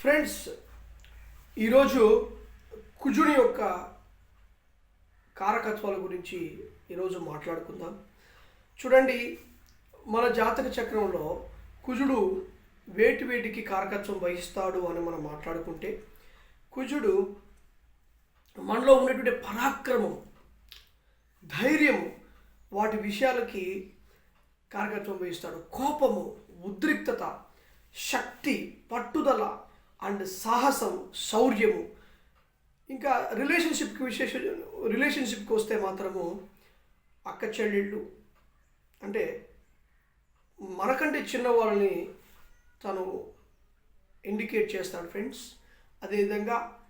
Friends ఈరోజు కుజుని యొక్క కారకత్వాల గురించి ఈరోజు మాట్లాడుకుందాం. చూడండి మన జాతక చక్రంలో కుజుడు వేటి వేటికి కారకత్వం వహిస్తాడు అని మనం మాట్లాడుకుంటే కుజుడు మనలో ఉన్నటువంటి పరాక్రమం ధైర్యము వాటి విషయాలకి కారకత్వం వహిస్తాడు. కోపము ఉద్రిక్తత శక్తి పట్టుదల అండ్ సాహసం శౌర్యము. ఇంకా రిలేషన్షిప్కి విశేష రిలేషన్షిప్కి వస్తే మాత్రము అక్క చెల్లెళ్ళు. అంటే మనకంటే చిన్న వాళ్ళని తను ఇండికేట్ చేస్తాడు ఫ్రెండ్స్. అదేవిధంగా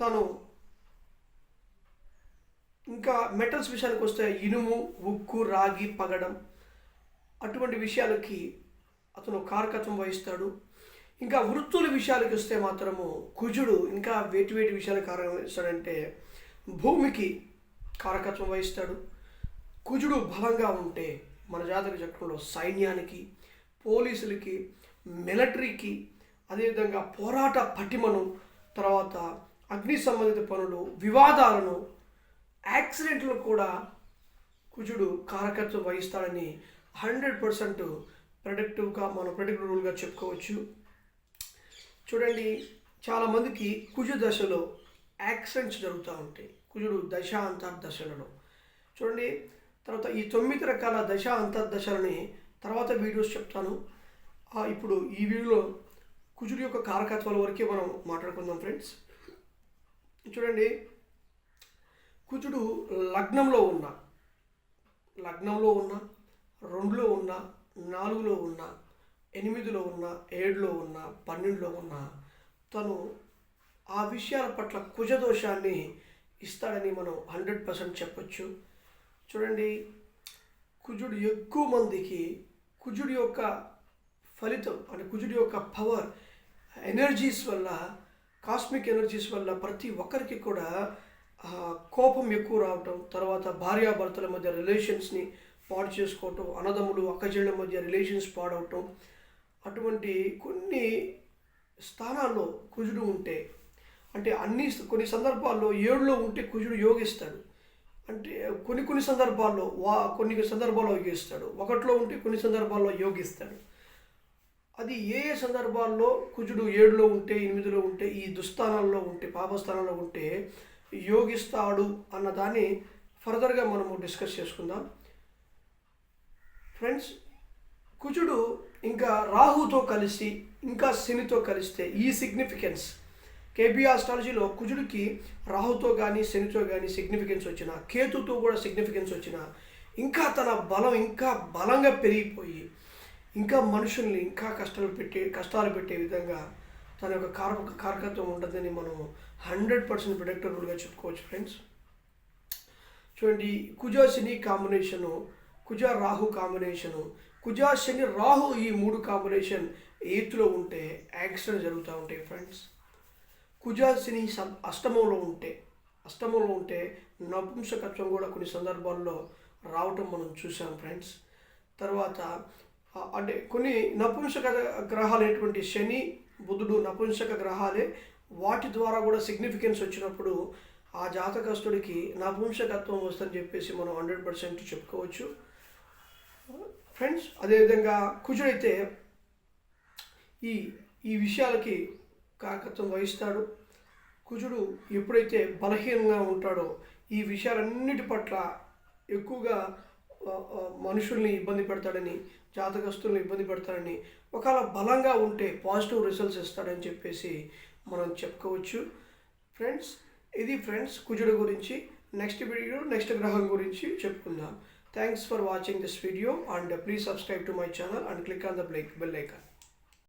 తను ఇంకా మెటల్స్ విషయానికి వస్తే ఇనుము ఉక్కు రాగి పగడం అటువంటి విషయాలకి అతను కారకత్వం వహిస్తాడు. ఇంకా వృత్తుల విషయాలకు వస్తే మాత్రము కుజుడు ఇంకా వేటి వేటి విషయాలకు కారణిస్తాడంటే భూమికి కారకత్వం వహిస్తాడు. కుజుడు బలంగా ఉంటే మన జాతక చక్రంలో సైన్యానికి పోలీసులకి మిలిటరీకి అదేవిధంగా పోరాట పటిమను తర్వాత అగ్ని సంబంధిత పనులు వివాదాలను యాక్సిడెంట్లు కూడా కుజుడు కారకత్వం వహిస్తాడని హండ్రెడ్ పర్సెంట్ ప్రొడక్టివ్గా మనం ప్రొడక్టివ్ రూల్గా చెప్పుకోవచ్చు. చూడండి చాలామందికి కుజు దశలో యాక్సిడెంట్స్ జరుగుతూ ఉంటాయి. కుజుడు దశ అంతర్దశలలో చూడండి తర్వాత ఈ తొమ్మిది రకాల దశ అంతర్దశలని తర్వాత వీడియోస్ చెప్తాను. ఇప్పుడు ఈ వీడియోలో కుజుడు యొక్క కారకత్వాల వరకే మనం మాట్లాడుకుందాం ఫ్రెండ్స్. చూడండి కుజుడు లగ్నంలో ఉన్న లగ్నంలో ఉన్న రెండులో ఉన్న నాలుగులో ఉన్న ఎనిమిదిలో ఉన్న ఏడులో ఉన్న పన్నెండులో ఉన్న తను ఆ విషయాల పట్ల కుజదోషాన్ని ఇస్తాడని మనం హండ్రెడ్ పర్సెంట్ చెప్పొచ్చు. చూడండి కుజుడు ఎక్కువ మందికి కుజుడి యొక్క ఫలితం అంటే కుజుడి యొక్క పవర్ ఎనర్జీస్ వల్ల కాస్మిక్ ఎనర్జీస్ వల్ల ప్రతి ఒక్కరికి కూడా కోపం ఎక్కువ రావటం తర్వాత భార్యాభర్తల మధ్య రిలేషన్స్ని పాడు చేసుకోవటం అన్నదమ్ములు అక్కచెళ్ళ మధ్య రిలేషన్స్ పాడవటం అటువంటి కొన్ని స్థానాల్లో కుజుడు ఉంటే అంటే అన్ని కొన్ని సందర్భాల్లో ఏడులో ఉంటే కుజుడు యోగిస్తాడు. అంటే కొన్ని కొన్ని సందర్భాల్లో వా కొన్ని సందర్భాల్లో యోగిస్తాడు. ఒకటిలో ఉంటే కొన్ని సందర్భాల్లో యోగిస్తాడు. అది ఏ ఏ సందర్భాల్లో కుజుడు ఏడులో ఉంటే ఎనిమిదిలో ఉంటే ఈ దుస్థానాల్లో ఉంటే పాపస్థానంలో ఉంటే యోగిస్తాడు అన్నదాన్ని ఫర్దర్గా మనము డిస్కస్ చేసుకుందాం. ఫ్రెండ్స్ కుజుడు ఇంకా రాహుతో కలిసి ఇంకా శనితో కలిస్తే ఈ సిగ్నిఫికెన్స్ కేబీ ఆస్ట్రాలజీలో కుజుడికి రాహుతో కానీ శనితో కానీ సిగ్నిఫికెన్స్ వచ్చిన కేతుతో కూడా సిగ్నిఫికెన్స్ వచ్చిన ఇంకా తన బలం ఇంకా బలంగా పెరిగిపోయి ఇంకా మనుషుల్ని ఇంకా కష్టాలు పెట్టే కష్టాలు పెట్టే విధంగా తన యొక్క కార కారకత్వం ఉంటుందని మనం హండ్రెడ్ పర్సెంట్ ప్రొడక్టబుల్గా చెప్పుకోవచ్చు ఫ్రెండ్స్ చూడండి కుజ శని కాంబినేషను కుజ రాహు కాంబినేషను కుజ శని రాహు ఈ మూడు కాంబినేషన్ ఎయిత్లో ఉంటే యాక్సిడెంట్ జరుగుతూ ఉంటాయి ఫ్రెండ్స్ కుజ శని సం- అష్టమంలో ఉంటే అష్టమంలో ఉంటే నపుంసకత్వం కూడా కొన్ని సందర్భాల్లో రావటం మనం చూసాం ఫ్రెండ్స్ తర్వాత అంటే కొన్ని నపుంసక గ్రహాలు అయినటువంటి శని బుధుడు నపుంసక గ్రహాలే వాటి ద్వారా కూడా సిగ్నిఫికెన్స్ వచ్చినప్పుడు ఆ జాతకస్తుడికి నపుంసకత్వం వస్తుందని చెప్పేసి మనం హండ్రెడ్ పర్సెంట్ చెప్పుకోవచ్చు. ఫ్రెండ్స్ అదేవిధంగా కుజుడైతే ఈ ఈ విషయాలకి కాకత్వం వహిస్తాడు. కుజుడు ఎప్పుడైతే బలహీనంగా ఉంటాడో ఈ విషయాలన్నిటి పట్ల ఎక్కువగా మనుషుల్ని ఇబ్బంది పెడతాడని జాతకస్తుల్ని ఇబ్బంది పెడతాడని ఒకవేళ బలంగా ఉంటే పాజిటివ్ రిజల్ట్స్ ఇస్తాడని చెప్పేసి మనం చెప్పుకోవచ్చు. ఫ్రెండ్స్ ఇది ఫ్రెండ్స్ కుజుడు గురించి. నెక్స్ట్ వీడియో నెక్స్ట్ గ్రహం గురించి చెప్పుకుందాం. Thanks for watching this video and please subscribe to my channel and click on the bell icon.